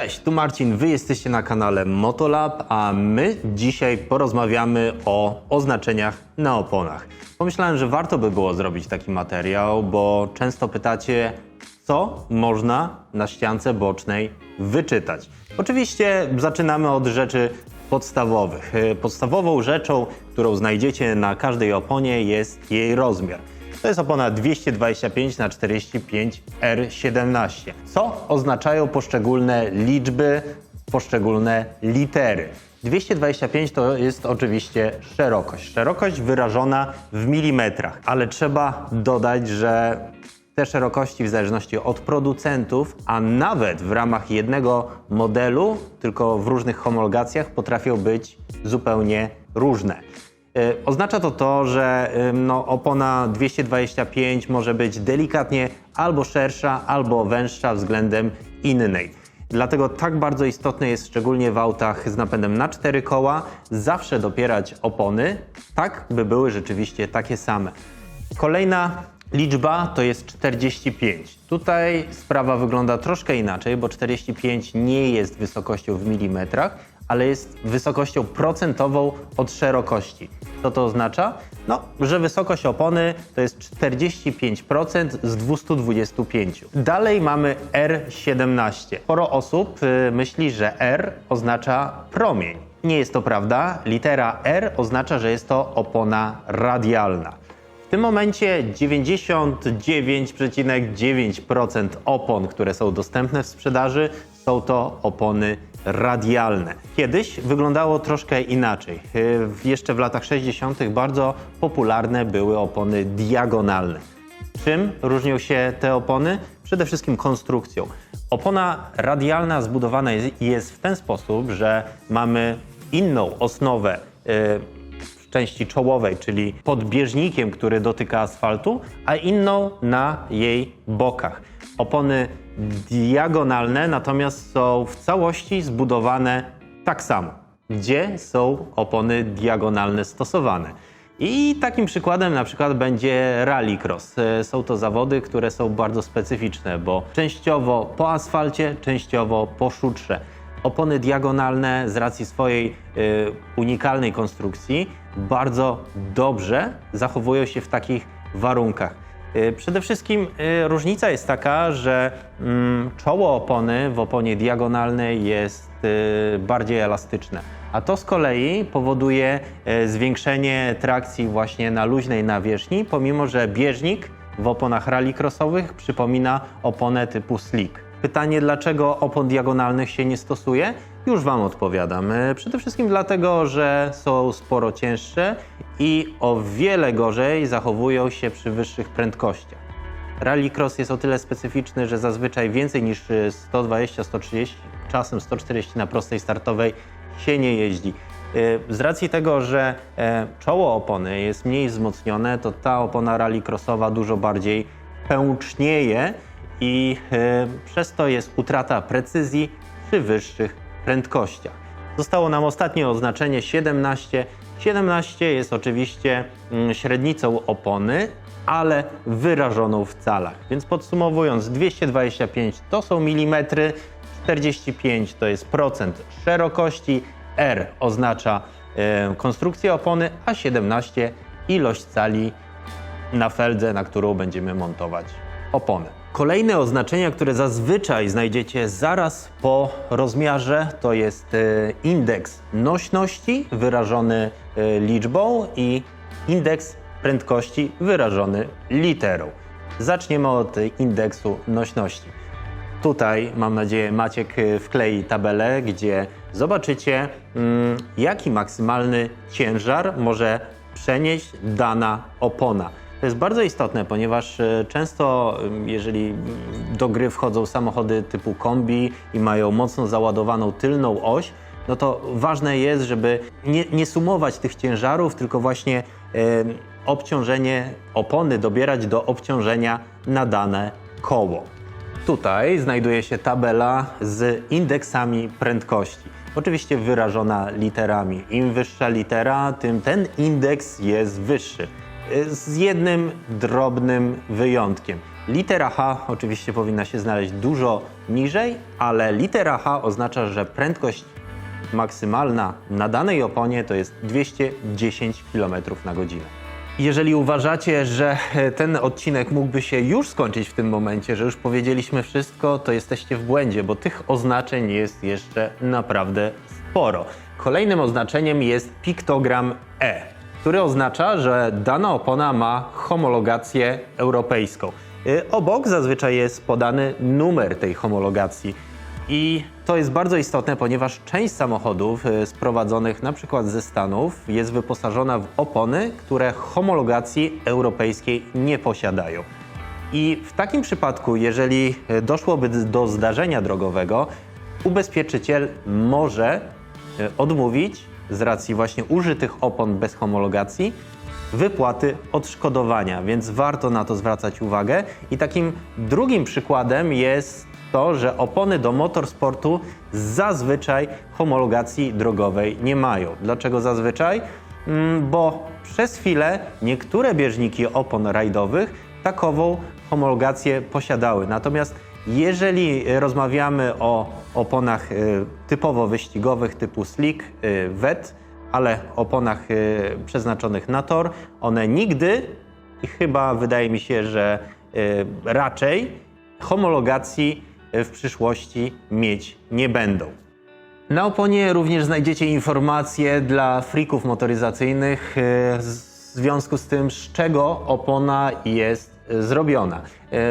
Cześć, tu Marcin, wy jesteście na kanale Motolab, a my dzisiaj porozmawiamy o oznaczeniach na oponach. Pomyślałem, że warto by było zrobić taki materiał, bo często pytacie, co można na ściance bocznej wyczytać. Oczywiście zaczynamy od rzeczy podstawowych. Podstawową rzeczą, którą znajdziecie na każdej oponie jest jej rozmiar. To jest opona 225 na 45 R17. Co oznaczają poszczególne liczby, poszczególne litery? 225 to jest oczywiście szerokość. Szerokość wyrażona w milimetrach, ale trzeba dodać, że te szerokości w zależności od producentów, a nawet w ramach jednego modelu, tylko w różnych homologacjach, potrafią być zupełnie różne. E, Oznacza to to, że no, opona 225 może być delikatnie albo szersza, albo węższa względem innej. Dlatego tak bardzo istotne jest, szczególnie w autach z napędem na cztery koła, zawsze dopierać opony tak, by były rzeczywiście takie same. Kolejna liczba to jest 45. Tutaj sprawa wygląda troszkę inaczej, bo 45 nie jest wysokością w milimetrach, ale jest wysokością procentową od szerokości. Co to oznacza? No, że wysokość opony to jest 45% z 225. Dalej mamy R17. Sporo osób y, myśli, że R oznacza promień. Nie jest to prawda. Litera R oznacza, że jest to opona radialna. W tym momencie 99,9% opon, które są dostępne w sprzedaży, są to opony radialne. Kiedyś wyglądało troszkę inaczej. W- Jeszcze w latach 60. bardzo popularne były opony diagonalne. Czym różnią się te opony? Przede wszystkim konstrukcją. Opona radialna zbudowana jest, w ten sposób, że mamy inną osnowę w części czołowej, czyli pod bieżnikiem, który dotyka asfaltu, a inną na jej bokach. Opony diagonalne natomiast są w całości zbudowane tak samo. Gdzie są opony diagonalne stosowane? I takim przykładem na przykład będzie rallycross. E, Są to zawody, które są bardzo specyficzne, bo częściowo po asfalcie, częściowo po szutrze. Opony diagonalne z racji swojej y, unikalnej konstrukcji bardzo dobrze zachowują się w takich warunkach. Y, Przede wszystkim y, różnica jest taka, że mm, czoło opony w oponie diagonalnej jest y, bardziej elastyczne, a to z kolei powoduje zwiększenie trakcji właśnie na luźnej nawierzchni, pomimo że bieżnik w oponach rallycrossowych przypomina oponę typu slick. Pytanie, dlaczego opon diagonalnych się nie stosuje? Już Wam odpowiadam. E, Przede wszystkim dlatego, że są sporo cięższe i o wiele gorzej zachowują się przy wyższych prędkościach. Rallycross jest o tyle specyficzny, że zazwyczaj więcej niż y, 120-130, czasem 140 na prostej startowej się nie jeździ. Y, Z racji tego, że e, czoło opony jest mniej wzmocnione, to ta opona rallycrossowa dużo bardziej pęcznieje i e, przez to jest utrata precyzji przy wyższych prędkościach. Zostało nam ostatnie oznaczenie 17. 17 jest oczywiście mm, średnicą opony, ale wyrażoną w calach. Więc podsumowując, 225 to są milimetry, 45 to jest procent szerokości, R oznacza e, konstrukcję opony, a 17 ilość cali na feldze, na którą będziemy montować opony. Kolejne oznaczenia, które zazwyczaj znajdziecie zaraz po rozmiarze, to jest e, indeks nośności wyrażony e, liczbą i indeks prędkości wyrażony literą. Zaczniemy od indeksu nośności. Tutaj, mam nadzieję, Maciek y, wklei tabelę, gdzie zobaczycie, mm, jaki maksymalny ciężar może przenieść dana opona. To jest bardzo istotne, ponieważ y, często, y, jeżeli do gry wchodzą samochody typu kombi i mają mocno załadowaną tylną oś, no to ważne jest, żeby nie, nie sumować tych ciężarów, tylko właśnie em, obciążenie opony dobierać do obciążenia na dane koło. Tutaj znajduje się tabela z indeksami prędkości. Oczywiście wyrażona literami. Im wyższa litera, tym ten indeks jest wyższy. Y, Z jednym drobnym wyjątkiem. Litera H oczywiście powinna się znaleźć dużo niżej, ale litera H oznacza, że prędkość maksymalna na danej oponie to jest 210 km na godzinę. Jeżeli uważacie, że ten odcinek mógłby się już skończyć w tym momencie, że już powiedzieliśmy wszystko, to jesteście w błędzie, bo tych oznaczeń jest jeszcze naprawdę sporo. Kolejnym oznaczeniem jest piktogram E, który oznacza, że dana opona ma homologację europejską. Y, Obok zazwyczaj jest podany numer tej homologacji. I to jest bardzo istotne, ponieważ część samochodów y, sprowadzonych na przykład ze Stanów jest wyposażona w opony, które homologacji europejskiej nie posiadają. I w takim przypadku, jeżeli y, doszłoby do zdarzenia drogowego, ubezpieczyciel może odmówić z racji właśnie użytych opon bez homologacji wypłaty odszkodowania, więc warto na to zwracać uwagę. I takim drugim przykładem jest to, że opony do motorsportu zazwyczaj homologacji drogowej nie mają. Dlaczego zazwyczaj? Mm, Bo przez chwilę niektóre bieżniki opon rajdowych takową homologację posiadały. Natomiast jeżeli rozmawiamy o oponach y, typowo wyścigowych typu slick, y, wet, ale oponach przeznaczonych na tor, one nigdy i chyba wydaje mi się, że raczej homologacji w przyszłości mieć nie będą. Na oponie również znajdziecie informacje dla frików motoryzacyjnych w związku z tym, z czego opona jest zrobiona.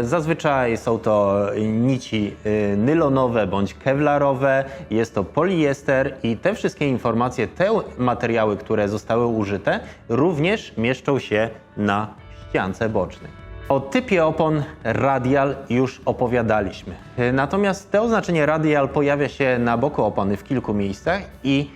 Y, Zazwyczaj są to nici y, nylonowe bądź kevlarowe, jest to poliester i te wszystkie informacje, te materiały, które zostały użyte, również mieszczą się na ściance bocznej. O typie opon radial już opowiadaliśmy. Y, Natomiast to oznaczenie radial pojawia się na boku opony w kilku miejscach i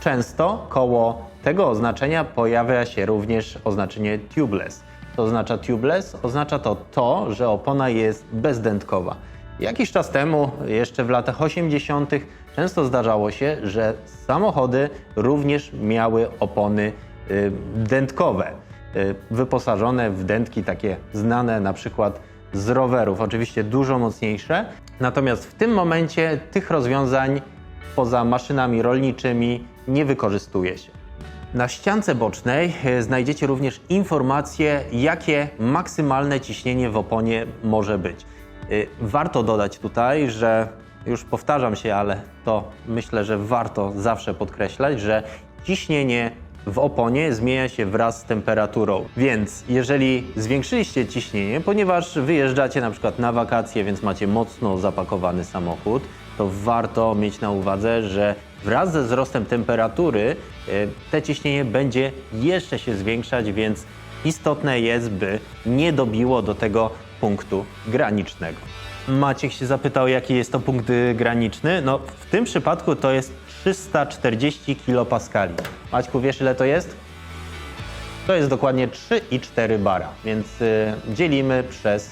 często koło tego oznaczenia pojawia się również oznaczenie tubeless. To oznacza tubeless? Oznacza to to, że opona jest bezdętkowa. Jakiś czas temu, jeszcze w latach 80., często zdarzało się, że samochody również miały opony y, dętkowe y, wyposażone w dętki takie znane na przykład z rowerów, oczywiście dużo mocniejsze. Natomiast w tym momencie tych rozwiązań poza maszynami rolniczymi nie wykorzystuje się. Na ściance bocznej e, znajdziecie również informacje, jakie maksymalne ciśnienie w oponie może być. E, Warto dodać tutaj, że już powtarzam się, ale to myślę, że warto zawsze podkreślać, że ciśnienie w oponie zmienia się wraz z temperaturą. Więc jeżeli zwiększyliście ciśnienie, ponieważ wyjeżdżacie na przykład na wakacje, więc macie mocno zapakowany samochód, to warto mieć na uwadze, że wraz ze wzrostem temperatury e, te ciśnienie będzie jeszcze się zwiększać, więc istotne jest, by nie dobiło do tego punktu granicznego. Maciek się zapytał, jaki jest to punkt y, graniczny. No, w tym przypadku to jest 340 kPa. Maćku, wiesz ile to jest? To jest dokładnie 3,4 bara, więc y, dzielimy przez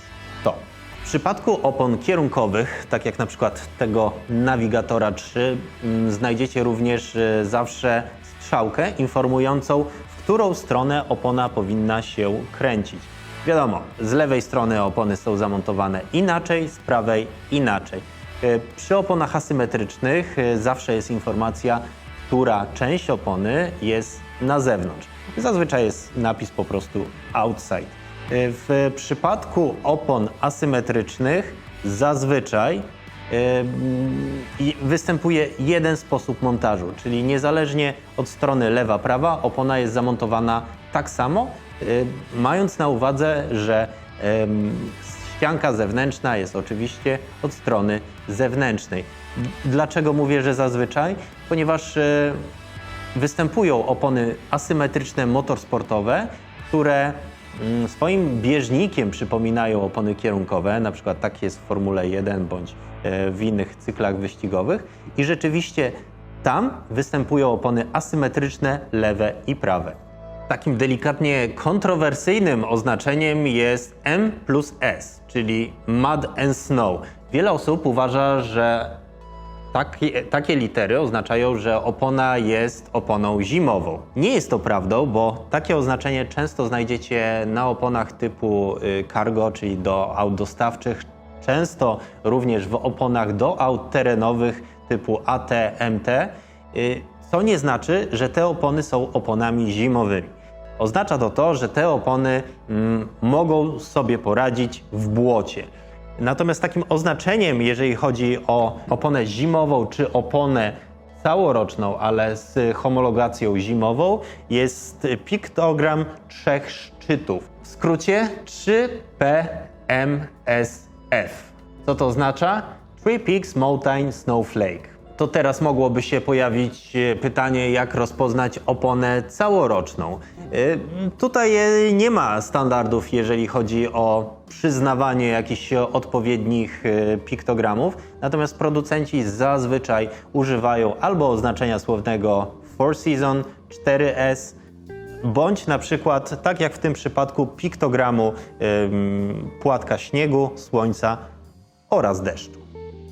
przypadku opon kierunkowych, tak jak na przykład tego Navigatora 3, mm, znajdziecie również y, zawsze strzałkę informującą, w którą stronę opona powinna się kręcić. Wiadomo, z lewej strony opony są zamontowane inaczej, z prawej inaczej. Y, Przy oponach asymetrycznych y, zawsze jest informacja, która część opony jest na zewnątrz. Zazwyczaj jest napis po prostu outside. Y, W przypadku opon asymetrycznych zazwyczaj i występuje jeden sposób montażu, czyli niezależnie od strony lewa-prawa opona jest zamontowana tak samo, y, mając na uwadze, że ścianka zewnętrzna jest oczywiście od strony zewnętrznej. Dlaczego mówię, że zazwyczaj? Ponieważ występują opony asymetryczne motorsportowe, które swoim bieżnikiem przypominają opony kierunkowe, na przykład tak jest w Formule 1 bądź e, w innych cyklach wyścigowych i rzeczywiście tam występują opony asymetryczne lewe i prawe. Takim delikatnie kontrowersyjnym oznaczeniem jest M plus S, czyli Mud and Snow. Wiele osób uważa, że takie, takie litery oznaczają, że opona jest oponą zimową. Nie jest to prawdą, bo takie oznaczenie często znajdziecie na oponach typu y, cargo, czyli do aut dostawczych, często również w oponach do aut terenowych typu AT, MT, y, co nie znaczy, że te opony są oponami zimowymi. Oznacza to to, że te opony mm, mogą sobie poradzić w błocie. Natomiast takim oznaczeniem, jeżeli chodzi o oponę zimową czy oponę całoroczną, ale z homologacją zimową, jest piktogram trzech szczytów. W skrócie 3PMSF. Co to oznacza? Three Peaks Mountain Snowflake. To teraz mogłoby się pojawić e, pytanie, jak rozpoznać oponę całoroczną. E, Tutaj e, nie ma standardów, jeżeli chodzi o przyznawanie jakichś odpowiednich piktogramów, natomiast producenci zazwyczaj używają albo oznaczenia słownego Four Season 4S, bądź na przykład, tak jak w tym przypadku, piktogramu płatka śniegu, słońca oraz deszczu.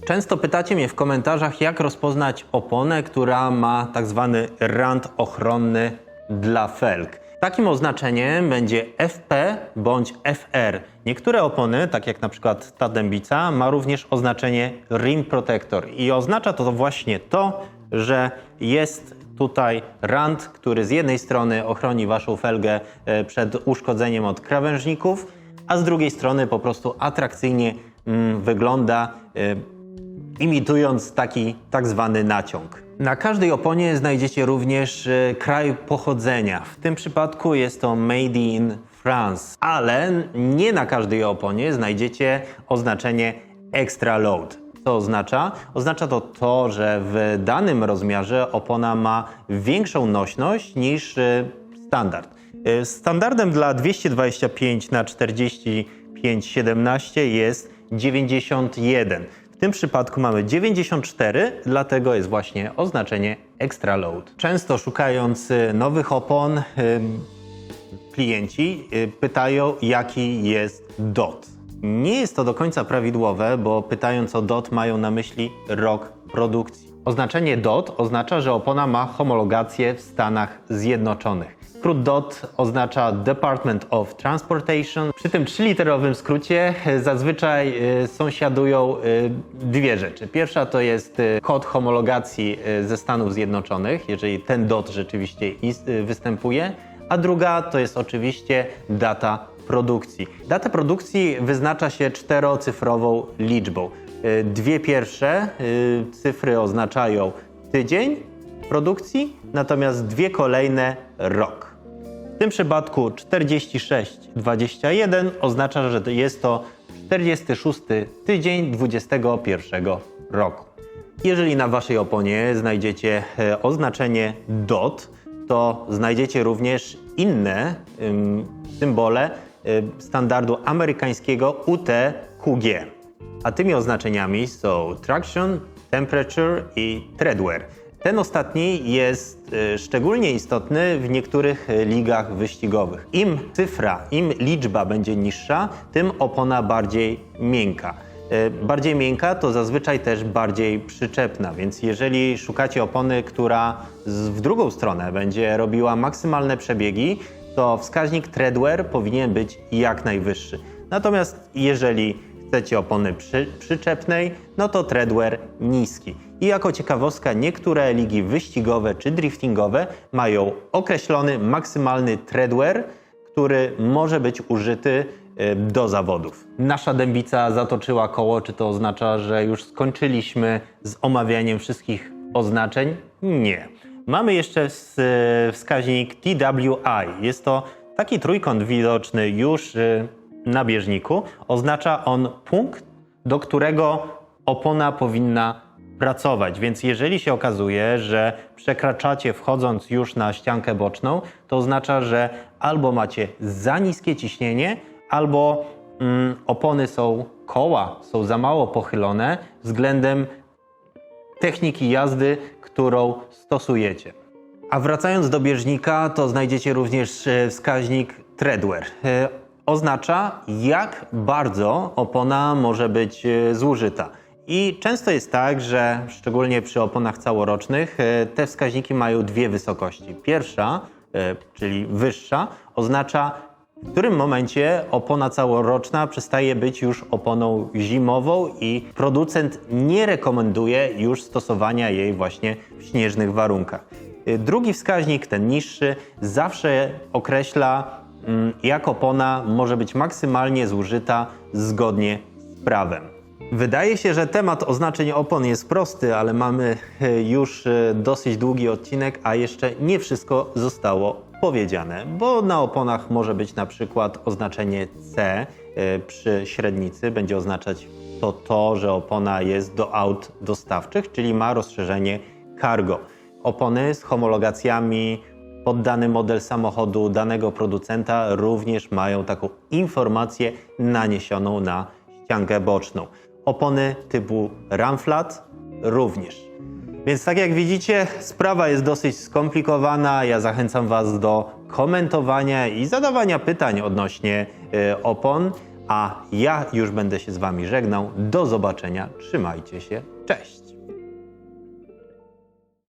Często pytacie mnie w komentarzach, jak rozpoznać oponę, która ma tak zwany rand ochronny dla felg. Takim oznaczeniem będzie FP bądź FR. Niektóre opony, tak jak na przykład ta dębica, ma również oznaczenie Rim Protector i oznacza to właśnie to, że jest tutaj rand, który z jednej strony ochroni Waszą felgę e, przed uszkodzeniem od krawężników, a z drugiej strony po prostu atrakcyjnie mm, wygląda, e, imitując taki tak zwany naciąg. Na każdej oponie znajdziecie również e, kraj pochodzenia. W tym przypadku jest to Made in France, ale nie na każdej oponie znajdziecie oznaczenie Extra Load. Co oznacza? Oznacza to to, że w danym rozmiarze opona ma większą nośność niż e, standard. E, Standardem dla 225 na 45 17 jest 91. W tym przypadku mamy 94, dlatego jest właśnie oznaczenie Extra Load. Często szukając nowych opon, klienci y, pytają, jaki jest DOT. Nie jest to do końca prawidłowe, bo pytając o DOT mają na myśli rok produkcji. Oznaczenie DOT oznacza, że opona ma homologację w Stanach Zjednoczonych. Skrót DOT oznacza Department of Transportation. Przy tym trzyliterowym skrócie e, zazwyczaj e, sąsiadują e, dwie rzeczy. Pierwsza to jest kod homologacji ze Stanów Zjednoczonych, jeżeli ten DOT rzeczywiście występuje, a druga to jest oczywiście data produkcji. Datę produkcji wyznacza się czterocyfrową liczbą. Dwie pierwsze cyfry oznaczają tydzień produkcji, natomiast dwie kolejne rok. Tym przypadku 4621 oznacza, że jest to 46 tydzień 21 roku. Jeżeli na waszej oponie znajdziecie e, oznaczenie DOT, to znajdziecie również inne ym, symbole y, standardu amerykańskiego UTQG. A tymi oznaczeniami są traction, temperature i treadwear. Ten ostatni jest y, szczególnie istotny w niektórych y, ligach wyścigowych. Im cyfra, im liczba będzie niższa, tym opona bardziej miękka. E, Bardziej miękka to zazwyczaj też bardziej przyczepna, więc jeżeli szukacie opony, która w drugą stronę będzie robiła maksymalne przebiegi, to wskaźnik treadwear powinien być jak najwyższy. Natomiast jeżeli chcecie opony przy, przyczepnej, no to treadwear niski. I jako ciekawostka, niektóre ligi wyścigowe czy driftingowe mają określony maksymalny treadwear, który może być użyty do zawodów. Nasza dębica zatoczyła koło, czy to oznacza, że już skończyliśmy z omawianiem wszystkich oznaczeń? Nie. Mamy jeszcze y, wskaźnik TWI. Jest to taki trójkąt widoczny już y, na bieżniku. Oznacza on punkt, do którego opona powinna pracować. Więc jeżeli się okazuje, że przekraczacie wchodząc już na ściankę boczną, to oznacza, że albo macie za niskie ciśnienie, albo mm, opony są, koła są za mało pochylone względem techniki jazdy, którą stosujecie. A wracając do bieżnika, to znajdziecie również e, wskaźnik treadwear. Oznacza, jak bardzo opona może być e, zużyta. I często jest tak, że szczególnie przy oponach całorocznych e, te wskaźniki mają dwie wysokości. Pierwsza, e, czyli wyższa, oznacza w którym momencie opona całoroczna przestaje być już oponą zimową i producent nie rekomenduje już stosowania jej właśnie w śnieżnych warunkach. Drugi wskaźnik, ten niższy, zawsze określa, jak opona może być maksymalnie zużyta zgodnie z prawem. Wydaje się, że temat oznaczeń opon jest prosty, ale mamy e, już e, dosyć długi odcinek, a jeszcze nie wszystko zostało powiedziane, bo na oponach może być na przykład oznaczenie C e, przy średnicy, będzie oznaczać to to, że opona jest do aut dostawczych, czyli ma rozszerzenie cargo. Opony z homologacjami pod dany model samochodu danego producenta również mają taką informację naniesioną na ściankę boczną. Opony typu Ramflat również. Więc tak jak widzicie, sprawa jest dosyć skomplikowana. Ja zachęcam Was do komentowania i zadawania pytań odnośnie y, opon, a ja już będę się z Wami żegnał. Do zobaczenia, trzymajcie się, cześć!